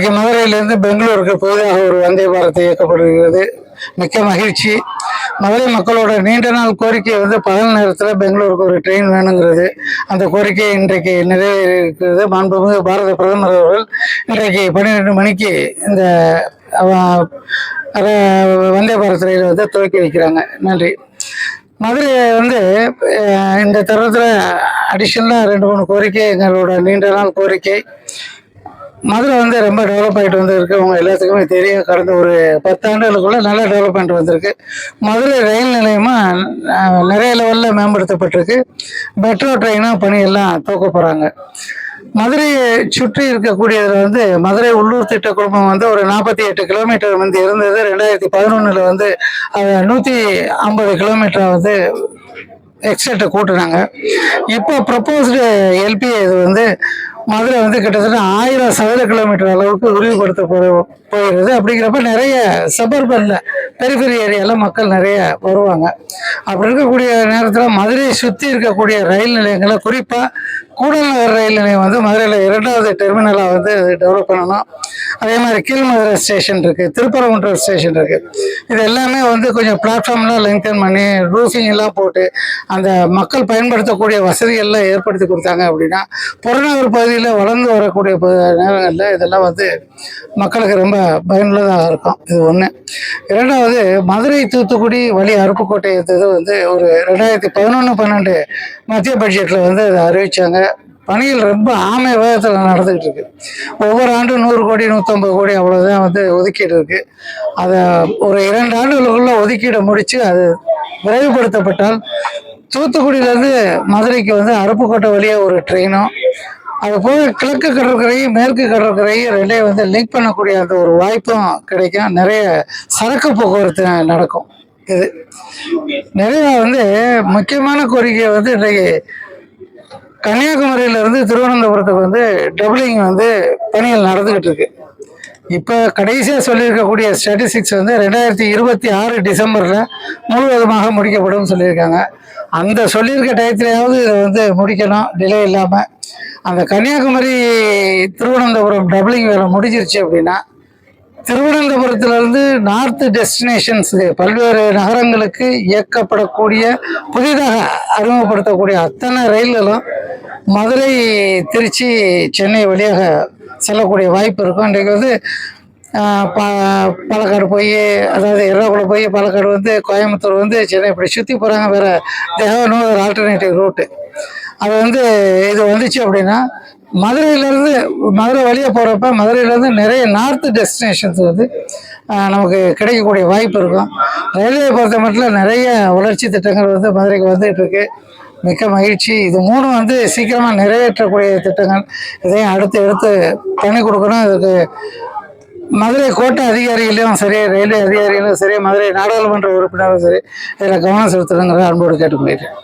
இன்றைக்கு மதுரையிலிருந்து பெங்களூருக்கு புதிதாக ஒரு வந்தே பாரத் இயக்கப்படுகிறது. மிக்க மகிழ்ச்சி. மதுரை மக்களோட நீண்ட நாள் கோரிக்கை வந்து பகல் நேரத்தில் பெங்களூருக்கு ஒரு ட்ரெயின் வேணுங்கிறது. அந்த கோரிக்கை இன்றைக்கு நிறைவேறியிருக்கிறது. மாண்புமிகு பாரத பிரதமர் அவர்கள் இன்றைக்கு பன்னிரெண்டு மணிக்கு இந்த வந்தே பாரத் ரயில் வந்து துவக்கி வைக்கிறாங்க. நன்றி. மதுரை வந்து இந்த தருணத்தில் அடிஷ்னலாக ரெண்டு மூணு கோரிக்கை எங்களோட நீண்ட நாள் கோரிக்கை. மதுரை வந்து ரொம்ப டெவலப் ஆகிட்டு வந்திருக்கு. அவங்க எல்லாத்துக்குமே தெரியும். கடந்த ஒரு பத்தாண்டுகளுக்குள்ள நல்ல டெவலப்மெண்ட் வந்திருக்கு. மதுரை ரயில் நிலையமாக நிறைய லெவலில் மேம்படுத்தப்பட்டிருக்கு. மெட்ரோ ட்ரெயினும் பணியெல்லாம் துவக்க போகிறாங்க மதுரையை சுற்றி இருக்கக்கூடியதில் வந்து மதுரை உள்ளூர் திட்ட குடும்பம் வந்து ஒரு நாற்பத்தி எட்டு கிலோமீட்டர் வந்து இருந்தது. ரெண்டாயிரத்தி பதினொன்றில் வந்து அதை நூற்றி ஐம்பது கிலோமீட்டர் வந்து எக்ஸ்டெட்டை கூட்டினாங்க. இப்போ ப்ரப்போஸ்டு எல்பி இது வந்து மதுரை வந்து கிட்டத்தட்ட ஆயிரம் சதுர கிலோமீட்டர் அளவுக்கு விரிவுபடுத்த போ போகிறது அப்படிங்கிறப்ப நிறைய சபர்பனில் பெரிஃபெரி ஏரியாவில் மக்கள் நிறைய வருவாங்க. அப்படி இருக்கக்கூடிய நேரத்தில் மதுரையை சுற்றி இருக்கக்கூடிய ரயில் நிலையங்களை குறிப்பாக கூடல்நகர் ரயில் நிலையம் வந்து மதுரையில் இரண்டாவது டெர்மினலாக வந்து டெவலப் பண்ணணும். அதே மாதிரி கீழ்மதுரை ஸ்டேஷன் இருக்குது திருப்பரங்குன்றம் ஸ்டேஷன் இருக்குது இது எல்லாமே வந்து கொஞ்சம் பிளாட்ஃபார்ம்லாம் லெங்க்தன் பண்ணி ரூஃபிங் எல்லாம் போட்டு அந்த மக்கள் பயன்படுத்தக்கூடிய வசதிகள்லாம் ஏற்படுத்தி கொடுத்தாங்க அப்படின்னா புறநகர் பகுதியில் வளர்ந்து வரக்கூடிய நேரங்களில் இதெல்லாம் வந்து மக்களுக்கு ரொம்ப பயனுள்ளதாக இருக்கும். இது ஒன்று இரண்டாவது மதுரை தூத்துக்குடி வழி அருப்புக்கோட்டை இது வந்து ஒரு ரெண்டாயிரத்தி பதினொன்று பன்னெண்டு மத்திய பட்ஜெட்டில் வந்து அதை அறிவித்தாங்க பணிகள் ரொம்ப ஆமை வேகத்தில் நடந்துக்கிட்டு இருக்கு ஒவ்வொரு ஆண்டும் நூறு கோடி நூற்றம்பது கோடி அவ்வளோதான் வந்து ஒதுக்கீடு இருக்குது அதை ஒரு இரண்டு ஆண்டுகளுக்குள்ள ஒதுக்கீடை முடித்து அது விரைவுபடுத்தப்பட்டால் தூத்துக்குடியிலேருந்து மதுரைக்கு வந்து அருப்புக்கோட்டை வழியாக ஒரு ட்ரெயினும் அது போக கிழக்கு கடற்கரையும் மேற்கு கடற்கரையும் ரெண்டையும் வந்து லிங்க் பண்ணக்கூடிய அந்த ஒரு வாய்ப்பும் கிடைக்கும். நிறைய சரக்கு போக்குவரத்து நடக்கும். இது நிறைய வந்து முக்கியமான கோரிக்கை வந்து இன்றைக்கு கன்னியாகுமரியிலேருந்து திருவனந்தபுரத்துக்கு வந்து டபுளிங் வந்து பணிகள் நடந்துக்கிட்டு இருக்கு. இப்போ கடைசியாக சொல்லியிருக்கக்கூடிய ஸ்டாட்டிஸ்டிக்ஸ் வந்து ரெண்டாயிரத்தி இருபத்தி ஆறு டிசம்பரில் முழுவதுமாக முடிக்கப்படும் சொல்லியிருக்காங்க. அந்த சொல்லியிருக்க டயத்திலேயாவது இதை வந்து முடிக்கணும் டிலே இல்லாமல் அந்த கன்னியாகுமரி திருவனந்தபுரம் டபுளிங் வேலை முடிஞ்சிருச்சு அப்படின்னா திருவனந்தபுரத்திலிருந்து நார்த் டெஸ்டினேஷன்ஸுக்கு பல்வேறு நகரங்களுக்கு இயக்கப்படக்கூடிய புதிதாக அறிமுகப்படுத்தக்கூடிய அத்தனை ரயில்களும் மதுரை திருச்சி சென்னை வழியாக செல்லக்கூடிய வாய்ப்பு இருக்கும். இன்றைக்கு வந்து பா பாலக்காடு போய் அதாவது எர்ணாகுளம் போய் பாலக்காடு வந்து கோயம்புத்தூர் வந்து சென்னை இப்படி சுற்றி போகிறாங்க வேறு. தேவை ஒரு ஆல்டர்னேட்டிவ் ரூட்டு அது வந்து இது வந்துச்சு அப்படின்னா மதுரையிலேருந்து மதுரை வழியாக போகிறப்ப மதுரையிலேருந்து நிறைய நார்த் டெஸ்டினேஷன்ஸ் வந்து நமக்கு கிடைக்கக்கூடிய வாய்ப்பு இருக்கும். ரயில்வே பொறுத்த மட்டும் நிறைய வளர்ச்சி திட்டங்கள் வந்து மதுரைக்கு வந்துகிட்டு இருக்குது மிக்க மகிழ்ச்சி. இது மூணும் வந்து சீக்கிரமாக நிறைவேற்றக்கூடிய திட்டங்கள். இதையும் அடுத்து எடுத்து பண்ணி கொடுக்கணும். இதுக்கு மதுரை கோட்டை அதிகாரிகளையும் சரி ரயில்வே அதிகாரிகளும் சரி மதுரை நாடாளுமன்ற உறுப்பினரும் சரி இதில் கவனம் செலுத்தணுங்கிற அன்போடு கேட்டுக்கொள்கிறேன்.